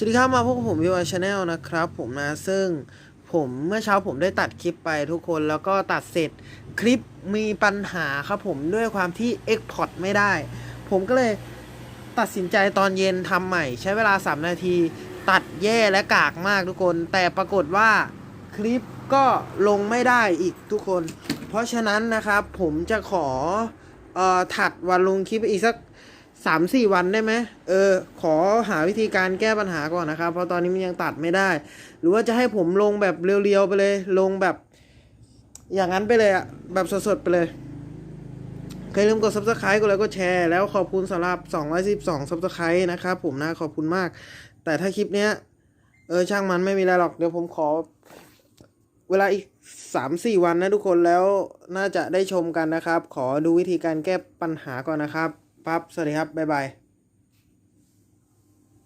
สวัสดีครับมาพบกับผมวิวชาแนลนะครับ ผมนะซึ่งผมเมื่อเช้าผมได้ตัดคลิปไปทุกคนแล้วก็ตัดเสร็จคลิปมีปัญหาครับผมด้วยความที่ Export ไม่ได้ ผมก็เลยตัดสินใจตอนเย็นทำใหม่ ใช้เวลา 3 นาที ตัดแย่และกากมากทุกคน แต่ปรากฏว่าคลิปก็ลงไม่ได้อีกทุกคน เพราะฉะนั้นนะครับผมจะขอออถัดวันลงคลิปอีกสัก สามสี่วันได้ไหมเออ ขอหาวิธีการแก้ปัญหาก่อนนะครับ เพราะตอนนี้มันยังตัดไม่ได้ หรือว่าจะให้ผมลงแบบเรียวๆไปเลย ลงแบบ อย่างนั้นไปเลยอะแบบสดๆไปเลยเคยลืมกด subscribe กดไลค์กดแชร์แล้วขอบคุณสำหรับ 212 subscribe นะครับผมนะขอบคุณมาก แต่ถ้าคลิปเนี้ย เออช่างมันไม่มีอะไรหรอก เดี๋ยวผมขอ เวลาอีกสามสี่วันนะทุกคนแล้วน่าจะได้ชมกันนะครับ ขอดูวิธีการแก้ปัญหาก่อนนะครับ ปั๊บสวัสดีครับบ๊ายบาย